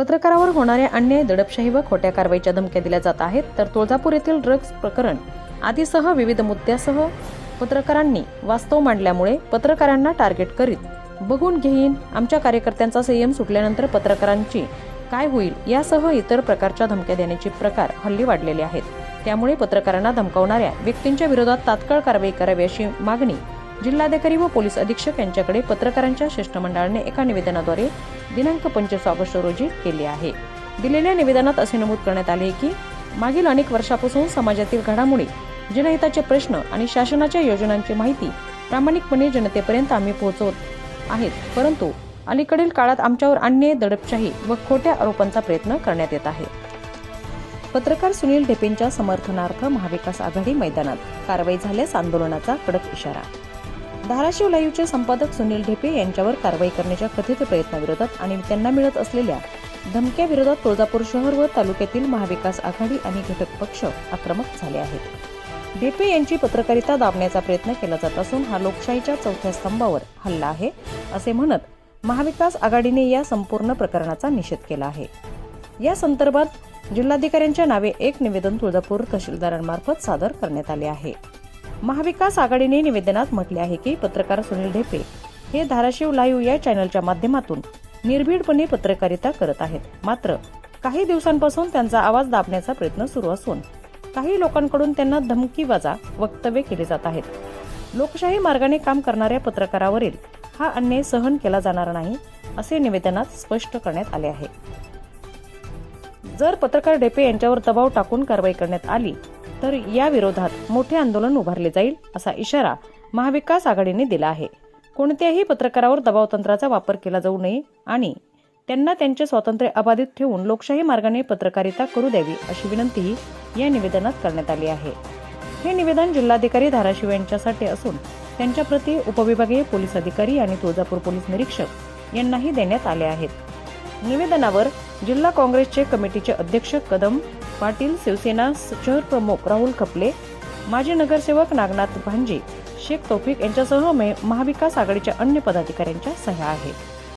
पत्रकारावर होणाऱ्या अन्याय दडपशाही व खोट्या कारवाईच्या धमक्या दिल्या जात आहेत तर तुळजापूर येथील ड्रग्ज प्रकरण आदीसह विविध मुद्द्यासह पत्रकारांनी वास्तव मांडल्यामुळे पत्रकारांना टार्गेट करीत बघून घेईन. आमच्या कार्यकर्त्यांचा संयम सुटल्यानंतर पत्रकारांची काय होईल यासह इतर प्रकारच्या धमक्या देण्याचे प्रकार हल्ली वाढलेले आहेत. त्यामुळे पत्रकारांना धमकावणाऱ्या व्यक्तींच्या विरोधात तात्काळ कारवाई करावी अशी मागणी जिल्हाधिकारी व पोलीस अधीक्षक यांच्याकडे पत्रकारांच्या शिष्टमंडळाने एका निवेदनाद्वारे दिनांक पंचवीस ऑगस्ट रोजी केली आहे. दिलेल्या निवेदनात असे नमूद करण्यात आले की मागील अनेक वर्षापासून समाजातील घडामोडी जनहिताचे प्रश्न आणि शासनाच्या योजनांची माहिती प्रामाणिकपणे जनतेपर्यंत आम्ही पोहोचवत आहेत. परंतु अलीकडील काळात आमच्यावर अन्याय दडपशाही व खोट्या आरोपांचा प्रयत्न करण्यात येत आहे. पत्रकार सुनील ढेपेंच्या समर्थनार्थ महाविकास आघाडी मैदानात कारवाई झाल्यास आंदोलनाचा कडक इशारा धाराशिव लाईव्हचे संपादक सुनील ढेपे यांच्यावर कारवाई करण्याच्या कथित प्रयत्नाविरोधात आणि त्यांना मिळत असलेल्या धमक्याविरोधात तुळजापूर शहर व तालुक्यातील महाविकास आघाडी आणि घटक पक्ष आक्रमक झाले आहेत. ढेपे यांची पत्रकारिता दाबण्याचा प्रयत्न केला जात असून हा लोकशाहीच्या चौथ्या स्तंभावर हल्ला आहे असे म्हणत महाविकास आघाडीने या संपूर्ण प्रकरणाचा निषेध केला आहे. या संदर्भात जिल्हाधिकाऱ्यांच्या नावे एक निवेदन तुळजापूर तहसीलदारांमार्फत सादर करण्यात आले आहे. महाविकास आघाडीने निवेदनात म्हटले आहे की पत्रकार सुनील ढेपे हे धाराशिव लाईव्ह या चॅनलच्या माध्यमातून निर्भीडपणे पत्रकारिता करत आहेत. मात्र काही दिवसांपासून त्यांचा आवाज दाबण्याचा प्रयत्न सुरू असून काही लोकांकडून त्यांना धमकीवाजा वक्तव्य केले जात आहेत. लोकशाही मार्गाने काम करणाऱ्या पत्रकारावरील हा अन्याय सहन केला जाणार नाही असे निवेदनात स्पष्ट करण्यात आले आहे. जर पत्रकार डेपे यांच्यावर दबाव टाकून कारवाई करण्यात आली तर या विरोधात मोठे आंदोलन उभारले जाईल असा इशारा महाविकास आघाडीने दिला आहे. कोणत्याही पत्रकारावर दबाव तंत्राचा वापर केला जाऊ नये आणि त्यांना त्यांचे स्वातंत्र्य अबाधित ठेवून लोकशाही मार्गाने पत्रकारिता करू द्यावी अशी विनंतीही या निवेदनात करण्यात आली आहे. हे निवेदन जिल्हाधिकारी धाराशिव यांच्यासाठी असून त्यांच्याप्रती उपविभागीय पोलीस अधिकारी आणि तुळजापूर पोलीस निरीक्षक यांनाही देण्यात आले आहेत. निवेदनावर जिल्हा काँग्रेसचे कमिटीचे अध्यक्ष कदम पाटील शिवसेना शहर प्रमुख राहुल खपले माजी नगरसेवक नागनाथ भांजे शेख तौफिक यांच्यासह मे- महाविकास आघाडीच्या अन्य पदाधिकाऱ्यांच्या सह्या आहेत.